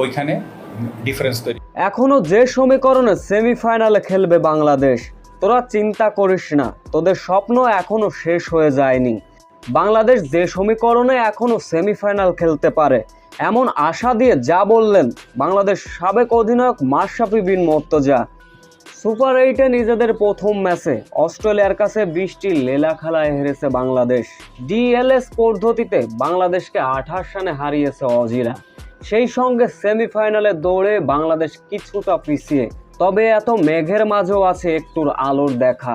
ওইখানে ডিফারেন্স তৈরি। এখনও যে সমীকরণে সেমিফাইনালে খেলবে বাংলাদেশ, তোরা চিন্তা করিস না, তোদের স্বপ্ন এখনও শেষ হয়ে যায়নি। বাংলাদেশ যে সমীকরণে এখনও সেমিফাইনাল খেলতে পারে, এমন আশা দিয়ে যা বললেন বাংলাদেশ সাবেক অধিনায়ক মাশরাফি বিন মর্তজা। সুপার এইটে নিজেদের প্রথম ম্যাচে অস্ট্রেলিয়ার কাছে বৃষ্টি লেলা খেলায় হেরেছে বাংলাদেশ। ডিএলএস পদ্ধতিতে বাংলাদেশকে আঠাশ রানে হারিয়েছে অজিরা। সেই সঙ্গে সেমিফাইনালে দৌড়ে বাংলাদেশ কিছুটা পিছিয়ে, তবে এত মেঘের মাঝেও আছে একটুর আলোর দেখা।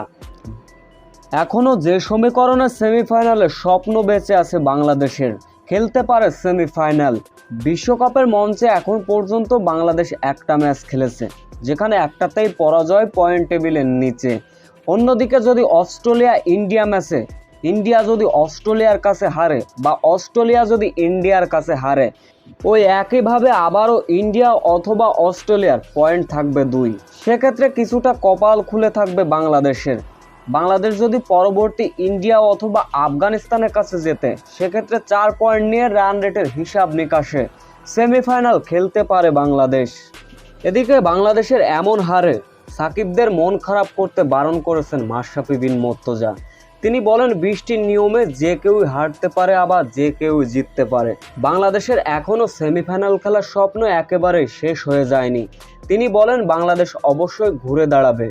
এখনও যে সমীকরণে সেমিফাইনালে স্বপ্ন বেঁচে আছে বাংলাদেশের, খেলতে পারে সেমিফাইনাল। বিশ্বকাপের মঞ্চে এখন পর্যন্ত বাংলাদেশ একটা ম্যাচ খেলেছে, যেখানে একটাতেই পরাজয় পয়েন্ট টেবিলের নিচে। অন্যদিকে যদি অস্ট্রেলিয়া ইন্ডিয়া ম্যাচে ইন্ডিয়া যদি অস্ট্রেলিয়ার কাছে হারে বা অস্ট্রেলিয়া যদি ইন্ডিয়ার কাছে হারে, ওই একইভাবে আবারও ইন্ডিয়া অথবা অস্ট্রেলিয়ার পয়েন্ট থাকবে দুই। সেক্ষেত্রে কিছুটা কপাল খুলে থাকবে বাংলাদেশের। বাংলাদেশ যদি পরবর্তী ইন্ডিয়া অথবা আফগানিস্তানের কাছে যেতে সেক্ষেত্রে চার পয়েন্ট নিয়ে রান রেটের হিসাব নিকাশে সেমিফাইনাল খেলতে পারে বাংলাদেশ। এদিকে বাংলাদেশের এমন হারে সাকিবদের মন খারাপ করতে বারণ করেছেন মাশরাফি বিন মর্তজা। তিনি বলেন, বৃষ্টির নিয়মে যে কেউ হারতে পারে আবার যে কেউ জিততে পারে। বাংলাদেশের এখনও সেমিফাইনাল খেলার স্বপ্ন একেবারে শেষ হয়ে যায়নি। তিনি বলেন, বাংলাদেশ অবশ্যই ঘুরে দাঁড়াবে।